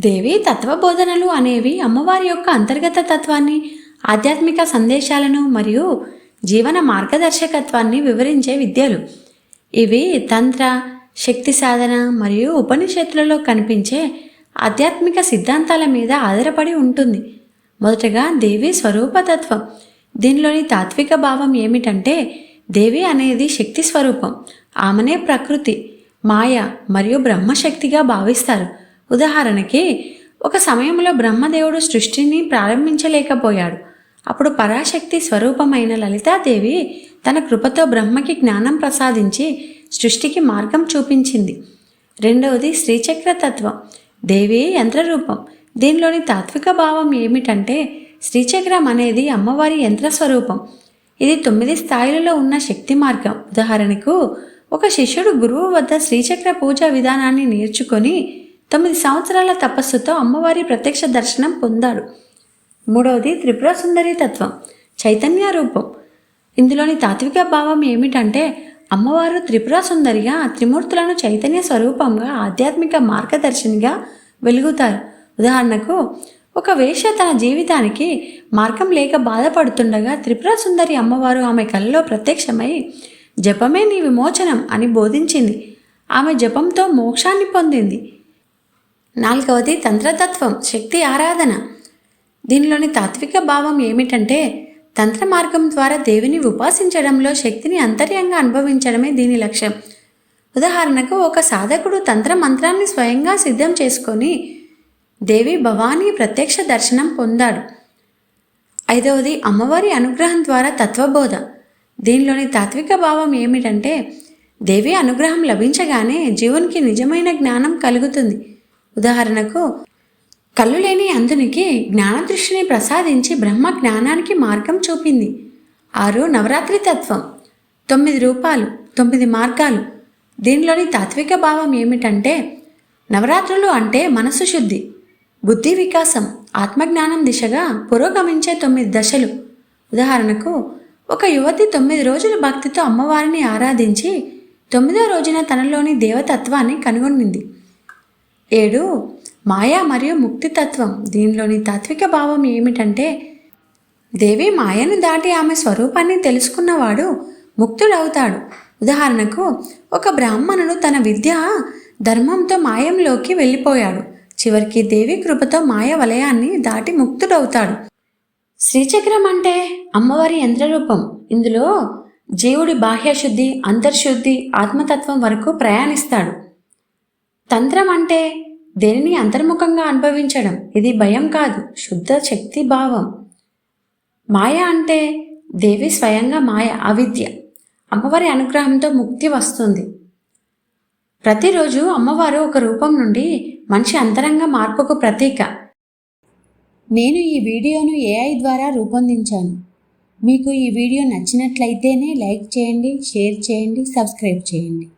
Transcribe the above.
దేవి తత్వబోధనలు అనేవి అమ్మవారి యొక్క అంతర్గత తత్వాన్ని ఆధ్యాత్మిక సందేశాలను మరియు జీవన మార్గదర్శకత్వాన్ని వివరించే విద్యలు. ఇవి తంత్ర శక్తి సాధన మరియు ఉపనిషత్తులలో కనిపించే ఆధ్యాత్మిక సిద్ధాంతాల మీద ఆధారపడి ఉంటుంది. మొదటగా దేవి స్వరూపతత్వం దీనిలోని తాత్విక భావం ఏమిటంటే దేవి అనేది శక్తి స్వరూపం. ఆమెనే ప్రకృతి మాయ మరియు బ్రహ్మశక్తిగా భావిస్తారు. ఉదాహరణకి ఒక సమయంలో బ్రహ్మదేవుడు సృష్టిని ప్రారంభించలేకపోయాడు. అప్పుడు పరాశక్తి స్వరూపమైన లలితాదేవి తన కృపతో బ్రహ్మకి జ్ఞానం ప్రసాదించి సృష్టికి మార్గం చూపించింది. రెండవది శ్రీచక్ర తత్వం దేవి యంత్రరూపం. దీనిలోని తాత్విక భావం ఏమిటంటే శ్రీచక్రం అనేది అమ్మవారి యంత్ర స్వరూపం ఇది తొమ్మిది స్థాయిలలో ఉన్న శక్తి మార్గం. ఉదాహరణకు ఒక శిష్యుడు గురువు వద్ద శ్రీచక్ర పూజ విధానాన్ని నేర్చుకొని తొమ్మిది సంవత్సరాల తపస్సుతో అమ్మవారి ప్రత్యక్ష దర్శనం పొందాడు మూడవది త్రిపుర సుందరి తత్వం చైతన్య రూపం. ఇందులోని తాత్విక భావం ఏమిటంటే అమ్మవారు త్రిపుర సుందరిగా త్రిమూర్తులను చైతన్య స్వరూపంగా ఆధ్యాత్మిక మార్గదర్శినిగా వెలుగుతారు. ఉదాహరణకు ఒక వేష తన జీవితానికి మార్గం లేక బాధపడుతుండగా త్రిపుర సుందరి అమ్మవారు ఆమె కలలో ప్రత్యక్షమై జపమే నీ విమోచనం అని బోధించింది. ఆమె జపంతో మోక్షాన్ని పొందింది. నాలుగవది తంత్రతత్వం శక్తి ఆరాధన. దీనిలోని తాత్విక భావం ఏమిటంటే తంత్ర మార్గం ద్వారా దేవిని ఉపాసించడంలో శక్తిని అంతర్యంగా అనుభవించడమే దీని లక్ష్యం. ఉదాహరణకు ఒక సాధకుడు తంత్ర మంత్రాన్ని స్వయంగా సిద్ధం చేసుకొని దేవి భవానీ ప్రత్యక్ష దర్శనం పొందాడు. ఐదవది అమ్మవారి అనుగ్రహం ద్వారా తత్వబోధ. దీనిలోని తాత్విక భావం ఏమిటంటే దేవి అనుగ్రహం లభించగానే జీవునికి నిజమైన జ్ఞానం కలుగుతుంది. ఉదాహరణకు కళ్ళు లేని అందునికి జ్ఞానదృష్టిని ప్రసాదించి బ్రహ్మ జ్ఞానానికి మార్గం చూపింది. ఆరు నవరాత్రి తత్వం. తొమ్మిది రూపాలు తొమ్మిది మార్గాలు. దీనిలోని తాత్విక భావం ఏమిటంటే నవరాత్రులు అంటే మనసు శుద్ధి బుద్ధి వికాసం ఆత్మజ్ఞానం దిశగా పురోగమించే తొమ్మిది దశలు. ఉదాహరణకు ఒక యువతి తొమ్మిది రోజుల భక్తితో అమ్మవారిని ఆరాధించి తొమ్మిదో రోజున తనలోని దేవతత్వాన్ని కనుగొనింది. ఏడు మాయా మరియు ముక్తితత్వం. దీనిలోని తాత్విక భావం ఏమిటంటే దేవి మాయను దాటి ఆమె స్వరూపాన్ని తెలుసుకున్నవాడు ముక్తుడవుతాడు. ఉదాహరణకు ఒక బ్రాహ్మణుడు తన విద్య ధర్మంతో మాయంలోకి వెళ్ళిపోయాడు. చివరికి దేవి కృపతో మాయ వలయాన్ని దాటి ముక్తుడవుతాడు. శ్రీచక్రం అంటే అమ్మవారి యంత్రరూపం. ఇందులో జీవుడి బాహ్యశుద్ధి అంతర్శుద్ధి ఆత్మతత్వం వరకు ప్రయాణిస్తాడు. తంత్రం అంటే దేనిని అంతర్ముఖంగా అనుభవించడం. ఇది భయం కాదు శుద్ధ శక్తి భావం. మాయ అంటే దేవి స్వయంగా మాయ అవిద్య. అమ్మవారి అనుగ్రహంతో ముక్తి వస్తుంది. ప్రతిరోజు అమ్మవారు ఒక రూపం నుండి మనిషి అంతరంగ మార్పుకు ప్రతీక. నేను ఈ వీడియోను ఏఐ ద్వారా రూపొందించాను. మీకు ఈ వీడియో నచ్చినట్లయితేనే లైక్ చేయండి షేర్ చేయండి సబ్స్క్రైబ్ చేయండి.